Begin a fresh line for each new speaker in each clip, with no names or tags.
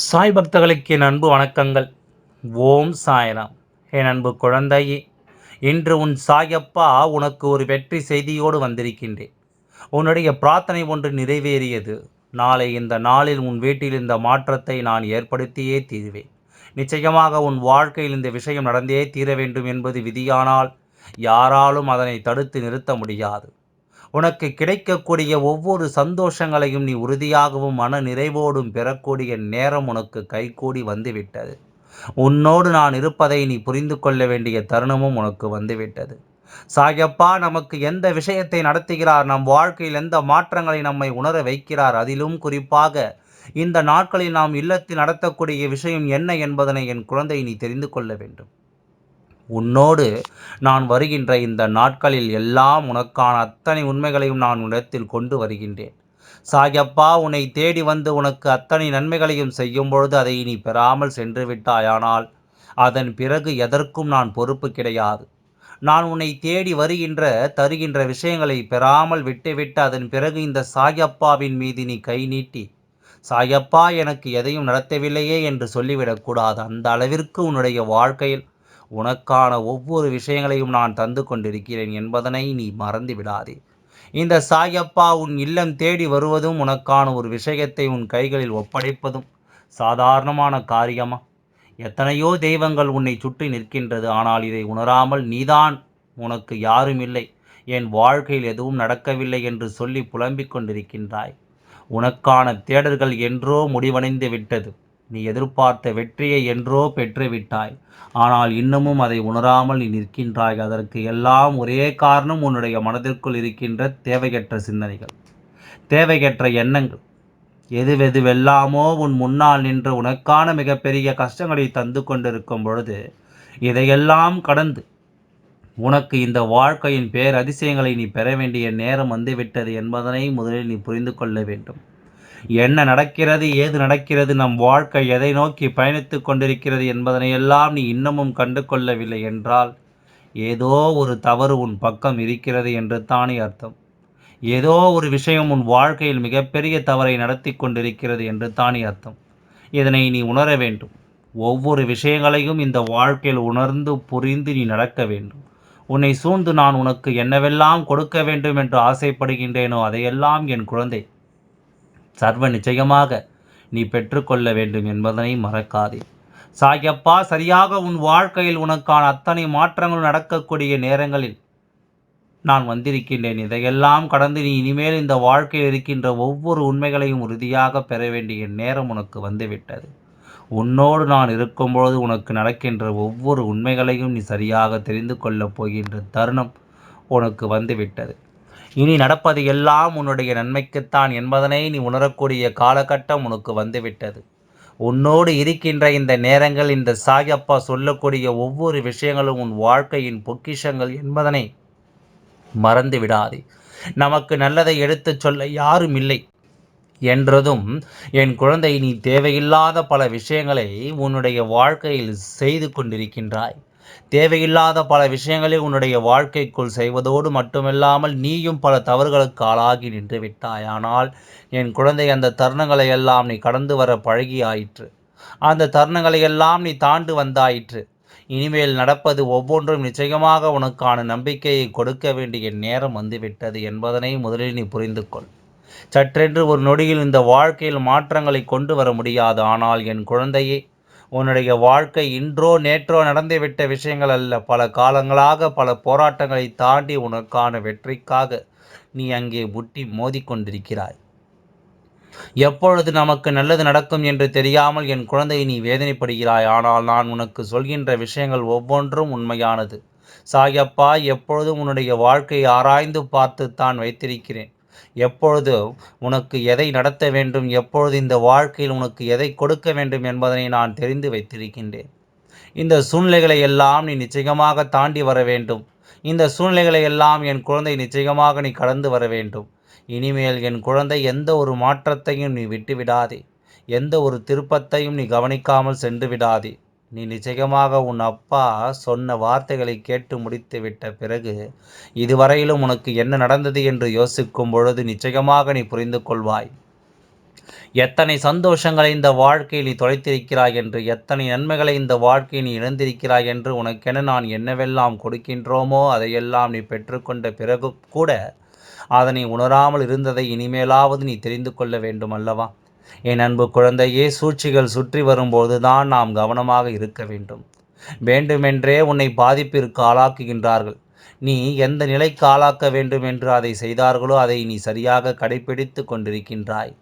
சாய் பக்தர்களுக்கு என் அன்பு வணக்கங்கள். ஓம் சாய்ராம். என் அன்பு குழந்தையே இன்று உன் சாயப்பா உனக்கு ஒரு வெற்றி செய்தியோடு வந்திருக்கின்றேன். உன்னுடைய பிரார்த்தனை ஒன்று நிறைவேறியது. நாளை இந்த நாளில் உன் வீட்டில் இந்த மாற்றத்தை நான் ஏற்படுத்தியே தீர்வேன். நிச்சயமாக உன் வாழ்க்கையில் இந்த விஷயம் நடந்தே தீர வேண்டும் என்பது விதியானால் யாராலும் அதனை தடுத்து நிறுத்த முடியாது. உனக்கு கிடைக்கக்கூடிய ஒவ்வொரு சந்தோஷங்களையும் நீ உறுதியாகவும் மன நிறைவோடும் பெறக்கூடிய நேரம் உனக்கு கைகூடி வந்துவிட்டது. உன்னோடு நான் இருப்பதை நீ புரிந்து கொள்ள வேண்டிய தருணமும் உனக்கு வந்துவிட்டது. சாயப்பா நமக்கு எந்த விஷயத்தை நடத்துகிறார்? நம் வாழ்க்கையில் எந்த மாற்றங்களை நம்மை உணர வைக்கிறார்? அதிலும் குறிப்பாக இந்த நாட்களில் நாம் இல்லத்தில் நடத்தக்கூடிய விஷயம் என்ன என்பதனை என் குழந்தை நீ தெரிந்து கொள்ள வேண்டும். உன்னோடு நான் வருகின்ற இந்த நாட்களில் எல்லாம் உனக்கான அத்தனை உண்மைகளையும் நான் உன்னிடத்தில் கொண்டு வருகின்றேன். சாயப்பா உன்னை தேடி வந்து உனக்கு அத்தனை நன்மைகளையும் செய்யும் பொழுது அதை நீ பெறாமல் சென்று விட்டாயானால் அதன் பிறகு எதற்கும் நான் பொறுப்பு கிடையாது. நான் உன்னை தேடி வருகின்ற தருகின்ற விஷயங்களை பெறாமல் விட்டுவிட்டு அதன் பிறகு இந்த சாயப்பாவின் மீது நீ கை நீட்டி சாயப்பா எனக்கு எதையும் நடத்தவில்லையே என்று சொல்லிவிடக்கூடாது. அந்த அளவிற்கு உன்னுடைய வாழ்க்கையில் உனக்கான ஒவ்வொரு விஷயங்களையும் நான் தந்து கொண்டிருக்கிறேன் என்பதனை நீ மறந்து விடாதே. இந்த சாயப்பா உன் இல்லம் தேடி வருவதும் உனக்கான ஒரு விஷயத்தை உன் கைகளில் ஒப்படைப்பதும் சாதாரணமான காரியமா? எத்தனையோ தெய்வங்கள் உன்னை சுற்றி நிற்கின்றது. ஆனால் இதை உணராமல் நீதான் உனக்கு யாரும் இல்லை என் வாழ்க்கையில் எதுவும் நடக்கவில்லை என்று சொல்லி புலம்பிக் கொண்டிருக்கின்றாய். உனக்கான தேடல்கள் என்றோ முடிவடைந்து விட்டது. நீ எதிர்பார்த்த வெற்றியை என்றோ பெற்றுவிட்டாய். ஆனால் இன்னமும் அதை உணராமல் நீ நிற்கின்றாய். அதற்கு எல்லாம் ஒரே காரணம் உன்னுடைய மனதிற்குள் இருக்கின்ற தேவையற்ற சிந்தனைகள். தேவையற்ற எண்ணங்கள். எதுவெதுவெல்லாமோ உன் முன்னால் நின்று உனக்கான மிகப்பெரிய கஷ்டங்களை தந்து கொண்டிருக்கும் பொழுது இதையெல்லாம் கடந்து உனக்கு இந்த வாழ்க்கையின் பேர் அதிசயங்களை நீ பெற வேண்டிய நேரம் வந்துவிட்டது என்பதனை முதலில் நீ புரிந்து கொள்ள வேண்டும். என்ன நடக்கிறது ஏது நடக்கிறது நம் வாழ்க்கை எதை நோக்கி பயணித்து கொண்டிருக்கிறது என்பதனையெல்லாம் நீ இன்னமும் கண்டு கொள்ளவில்லை என்றால் ஏதோ ஒரு தவறு உன் பக்கம் இருக்கிறது என்று தானே அர்த்தம். ஏதோ ஒரு விஷயம் உன் வாழ்க்கையில் மிகப்பெரிய தவறை நடத்தி கொண்டிருக்கிறது என்று தானே அர்த்தம். இதனை நீ உணர வேண்டும். ஒவ்வொரு விஷயங்களையும் இந்த வாழ்க்கையில் உணர்ந்து புரிந்து நீ நடக்க வேண்டும். உன்னை சூழ்ந்து நான் உனக்கு என்னவெல்லாம் கொடுக்க வேண்டும் என்று ஆசைப்படுகின்றேனோ அதையெல்லாம் என் குழந்தை சர்வ நிச்சயமாக நீ பெற்றுக்கொள்ள வேண்டும் என்பதனை மறக்காதே. சாயப்பா சரியாக உன் வாழ்க்கையில் உனக்கான அத்தனை மாற்றங்கள் நடக்கக்கூடிய நேரங்களில் நான் வந்திருக்கின்றேன். இதையெல்லாம் கடந்து நீ இனிமேல் இந்த வாழ்க்கையில் இருக்கின்ற ஒவ்வொரு உண்மைகளையும் உறுதியாக பெற வேண்டிய நேரம் உனக்கு வந்துவிட்டது. உன்னோடு நான் இருக்கும்பொழுது உனக்கு நடக்கின்ற ஒவ்வொரு உண்மைகளையும் நீ சரியாக தெரிந்து கொள்ளப் போகின்ற தருணம் உனக்கு வந்துவிட்டது. இனி நடப்பது எல்லாம் உன்னுடைய நன்மைக்குத்தான் என்பதனை நீ உணரக்கூடிய காலகட்டம் உனக்கு வந்துவிட்டது. உன்னோடு இருக்கின்ற இந்த நேரங்கள் இந்த சாயப்பா சொல்லக்கூடிய ஒவ்வொரு விஷயங்களும் உன் வாழ்க்கையின் பொக்கிஷங்கள் என்பதனை மறந்து விடாதே. நமக்கு நல்லதை எடுத்துச் சொல்ல யாரும் இல்லை. என்றதும் என் குழந்தை நீ தேவையில்லாத பல விஷயங்களை உன்னுடைய வாழ்க்கையில் செய்து கொண்டிருக்கின்றாய். தேவையில்லாத பல விஷயங்களை உன்னுடைய வாழ்க்கைக்குள் செய்வதோடு மட்டுமில்லாமல் நீயும் பல தவறுகளுக்கு ஆளாகி நின்று விட்டாய். ஆனால் என் குழந்தை அந்த தருணங்களை எல்லாம் நீ கடந்து வர பழகியாயிற்று. அந்த தருணங்களை எல்லாம் நீ தாண்டு வந்தாயிற்று. இனிமேல் நடப்பது ஒவ்வொன்றும் நிச்சயமாக உனக்கான நம்பிக்கையை கொடுக்க வேண்டிய நேரம் வந்துவிட்டது என்பதனை முதலில் நீ புரிந்து கொள். சற்றென்று ஒரு நொடியில் இந்த வாழ்க்கையில் மாற்றங்களை கொண்டு வர முடியாது. ஆனால் என் குழந்தையே உன்னுடைய வாழ்க்கை இன்றோ நேற்றோ நடந்துவிட்ட விஷயங்கள் அல்ல. பல காலங்களாக பல போராட்டங்களை தாண்டி உனக்கான வெற்றிக்காக நீ அங்கே முட்டி மோதிக்கொண்டிருக்கிறாய் எப்பொழுது நமக்கு நல்லது நடக்கும் என்று தெரியாமல் என் குழந்தையை நீ வேதனைப்படுகிறாய். ஆனால் நான் உனக்கு சொல்கின்ற விஷயங்கள் ஒவ்வொன்றும் உண்மையானது. சாயப்பா எப்பொழுதும் உன்னுடைய வாழ்க்கையை ஆராய்ந்து பார்த்து தான் வைத்திருக்கிறேன். எப்பொழுது உனக்கு எதை நடத்த வேண்டும் எப்பொழுது இந்த வாழ்க்கையில் உனக்கு எதை கொடுக்க வேண்டும் என்பதனை நான் தெரிந்து வைத்திருக்கின்றேன். இந்த சூழ்நிலைகளை எல்லாம் நீ நிச்சயமாக தாண்டி வர வேண்டும். இந்த சூழ்நிலைகளை எல்லாம் என் குழந்தை நிச்சயமாக நீ கடந்து வர வேண்டும். இனிமேல் என் குழந்தை எந்த ஒரு மாற்றத்தையும் நீ விட்டுவிடாதே. எந்த ஒரு திருப்பத்தையும் நீ கவனிக்காமல் சென்று விடாதே. நீ நிச்சயமாக உன் அப்பா சொன்ன வார்த்தைகளை கேட்டு முடித்து விட்ட பிறகு இதுவரையிலும் உனக்கு என்ன நடந்தது என்று யோசிக்கும் பொழுது நிச்சயமாக நீ புரிந்து கொள்வாய். எத்தனை சந்தோஷங்களை இந்த வாழ்க்கையில் நீ தொலைத்திருக்கிறாய் என்று எத்தனை நன்மைகளை இந்த வாழ்க்கையை நீ இழந்திருக்கிறாய் என்று உனக்கென நான் என்னவெல்லாம் கொடுக்கின்றோமோ அதையெல்லாம் நீ பெற்றுக்கொண்ட பிறகு கூட அதனை உணராமல் இருந்ததை இனிமேலாவது நீ தெரிந்து கொள்ள வேண்டும் அல்லவா? என் அன்பு குழந்தையே சூழ்ச்சிகள் சுற்றி வரும்போது தான் நாம் கவனமாக இருக்க வேண்டும். வேண்டுமென்றே உன்னை பாதிப்பிற்கு ஆளாக்குகின்றார்கள். நீ எந்த நிலைக்கு ஆளாக்க வேண்டும் என்று அதை செய்தார்களோ அதை நீ சரியாக கடைபிடித்து கொண்டிருக்கின்றாய்.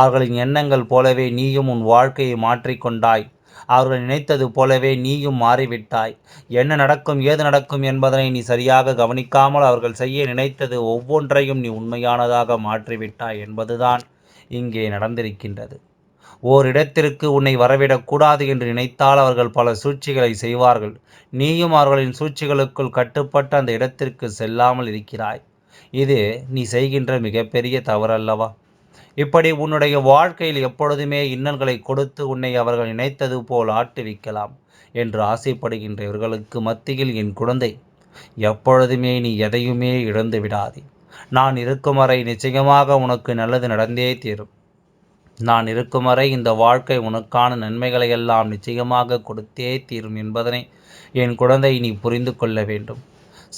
அவர்களின் எண்ணங்கள் போலவே நீயும் உன் வாழ்க்கையை மாற்றிக்கொண்டாய் அவர்கள் நினைத்தது போலவே நீயும் மாறிவிட்டாய். என்ன நடக்கும் ஏது நடக்கும் என்பதனை நீ சரியாக கவனிக்காமல் அவர்கள் செய்ய நினைத்தது ஒவ்வொன்றையும் நீ உண்மையானதாக மாற்றிவிட்டாய் என்பதுதான் இங்கே நடந்திருக்கின்றது. ஓரிடத்திற்கு உன்னை வரவிடக்கூடாது என்று நினைத்தால் அவர்கள் பல சூழ்ச்சிகளை செய்வார்கள். நீயும் அவர்களின் சூழ்ச்சிகளுக்குள் கட்டுப்பட்டு அந்த இடத்திற்கு செல்லாமல் இருக்கிறாய். இது நீ செய்கின்ற மிகப்பெரிய தவறல்லவா? இப்படி உன்னுடைய வாழ்க்கையில் எப்பொழுதுமே இன்னல்களை கொடுத்து உன்னை அவர்கள் நினைத்தது போல் ஆட்டுவிக்கலாம் என்று ஆசைப்படுகின்ற இவர்களுக்கு மத்தியில் என் குழந்தை எப்பொழுதுமே நீ எதையுமே இழந்து விடாதே நான் இருக்கும் வரை நிச்சயமாக உனக்கு நல்லது நடந்தே தீரும். நான் இருக்கும் வரை இந்த வாழ்க்கை உனக்கான நன்மைகளை எல்லாம் நிச்சயமாக கொடுத்தே தீரும் என்பதனை என் குழந்தை நீ புரிந்து கொள்ள வேண்டும்.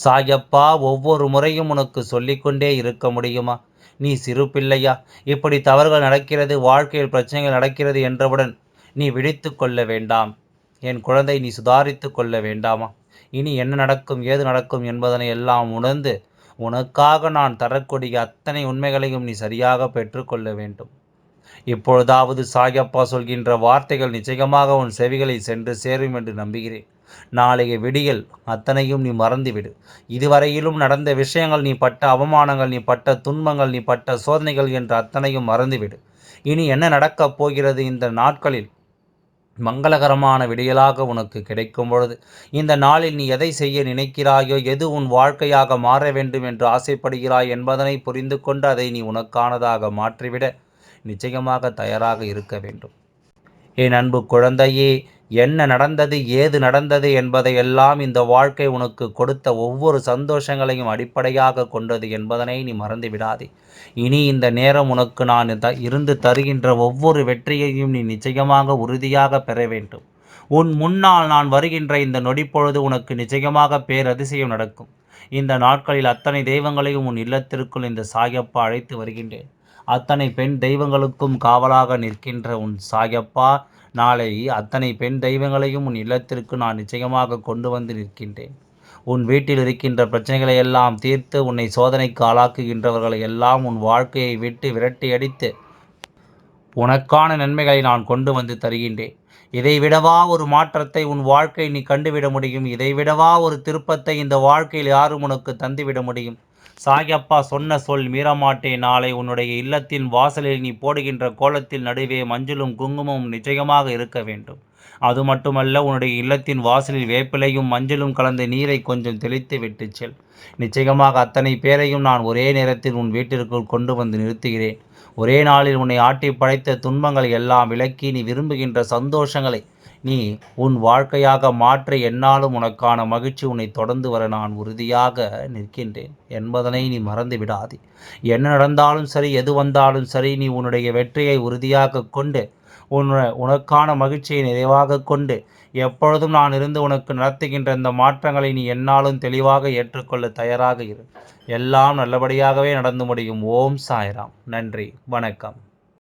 சாயப்பா ஒவ்வொரு முறையும் உனக்கு சொல்லிக்கொண்டே இருக்க முடியுமா? நீ சிறு பிள்ளையா இப்படி தவறுகள் நடக்கிறது வாழ்க்கையில் பிரச்சனைகள் நடக்கிறது என்றவுடன் நீ விழித்து கொள்ள வேண்டாம். என் குழந்தை நீ சுதாரித்து கொள்ள வேண்டாமா? இனி என்ன நடக்கும் ஏது நடக்கும் என்பதனை எல்லாம் உணர்ந்து உனக்காக நான் தரக்கூடிய அத்தனை உண்மைகளையும் நீ சரியாக பெற்றுக்கொள்ள வேண்டும். இப்பொழுதாவது சாயப்பா சொல்கின்ற வார்த்தைகள் நிச்சயமாக உன் செவிகளை சென்று சேரும் என்று நம்புகிறேன். நாளைய விடியல் அத்தனையும் நீ மறந்துவிடு. இதுவரையிலும் நடந்த விஷயங்கள் நீ பட்ட அவமானங்கள் நீ பட்ட துன்பங்கள் நீ பட்ட சோதனைகள் என்று அத்தனையும் மறந்துவிடு. இனி என்ன நடக்கப் போகிறது இந்த நாட்களில்? மங்களகரமான விடியலாக உனக்கு கிடைக்கும் பொழுது இந்த நாளில் நீ எதை செய்ய நினைக்கிறாயோ எது உன் வாழ்க்கையாக மாற வேண்டும் என்று ஆசைப்படுகிறாய் என்பதனை புரிந்து கொண்டு அதை நீ உனக்கானதாக மாற்றிவிட நிச்சயமாக தயாராக இருக்க வேண்டும். என் அன்பு குழந்தையே என்ன நடந்தது ஏது நடந்தது என்பதையெல்லாம் இந்த வாழ்க்கை உனக்கு கொடுத்த ஒவ்வொரு சந்தோஷங்களையும் அடிப்படையாக கொண்டது என்பதனை நீ மறந்துவிடாதே இனி இந்த நேரம் உனக்கு நான் த இருந்து தருகின்ற ஒவ்வொரு வெற்றியையும் நீ நிச்சயமாக உறுதியாக பெற வேண்டும். உன் முன்னால் நான் வருகின்ற இந்த நொடிப்பொழுது உனக்கு நிச்சயமாக பேரதிசயம் நடக்கும். இந்த நாட்களில் அத்தனை தெய்வங்களையும் உன் இல்லத்திற்குள் இந்த சாயப்பா அழைத்து வருகின்றேன். அத்தனை பெண் தெய்வங்களுக்கும் காவலாக நிற்கின்ற உன் சாயப்பா நாளை அத்தனை பெண் தெய்வங்களையும் உன் இல்லத்திற்கு நான் நிச்சயமாக கொண்டு வந்து நிற்கின்றேன் உன் வீட்டில் இருக்கின்ற பிரச்சனைகளை எல்லாம் தீர்த்து உன்னை சோதனைக்கு ஆளாக்குகின்றவர்களை எல்லாம் உன் வாழ்க்கையை விட்டு விரட்டி அடித்து உனக்கான நன்மைகளை நான் கொண்டு வந்து தருகின்றேன். இதைவிடவா ஒரு மாற்றத்தை உன் வாழ்க்கை நீ கண்டுவிட முடியும்? இதைவிடவா ஒரு திருப்பத்தை இந்த வாழ்க்கையில் யாரும் உனக்கு தந்துவிட முடியும்? சாயப்பா சொன்ன சொல் மீறமாட்டே. நாளை உன்னுடைய இல்லத்தின் வாசலில் நீ போடுகின்ற கோலத்தில் நடுவே மஞ்சளும் குங்குமமும் நிச்சயமாக இருக்க வேண்டும். அது மட்டுமல்ல உன்னுடைய இல்லத்தின் வாசலில் வேப்பிலையும் மஞ்சளும் கலந்த நீரை கொஞ்சம் தெளித்து விட்டு செல். நிச்சயமாக அத்தனை பேரையும் நான் ஒரே நேரத்தில் உன் வீட்டிற்குள் கொண்டு வந்து நிறுத்துகிறேன். ஒரே நாளில் உன்னை ஆட்டி படைத்த துன்பங்களை எல்லாம் விலக்கி நீ விரும்புகின்ற சந்தோஷங்களை நீ உன் வாழ்க்கையாக மாற்ற என்னாலும் உனக்கான மகிழ்ச்சி உன்னை தொடர்ந்து வர நான் உறுதியாக நிற்கின்றேன். என்பதனை நீ மறந்து விடாதே. என்ன நடந்தாலும் சரி எது வந்தாலும் சரி நீ உன்னுடைய வெற்றியை உறுதியாக கொண்டு உன் உனக்கான மகிழ்ச்சியை நிறைவாக கொண்டு எப்பொழுதும் நான் இருந்து உனக்கு நடத்துகின்ற இந்த மாற்றங்களை நீ என்னாலும் தெளிவாக ஏற்றுக்கொள்ள தயாராக இரு. எல்லாம் நல்லபடியாகவே நடந்து முடியும். ஓம் சாய்ராம். நன்றி. வணக்கம்.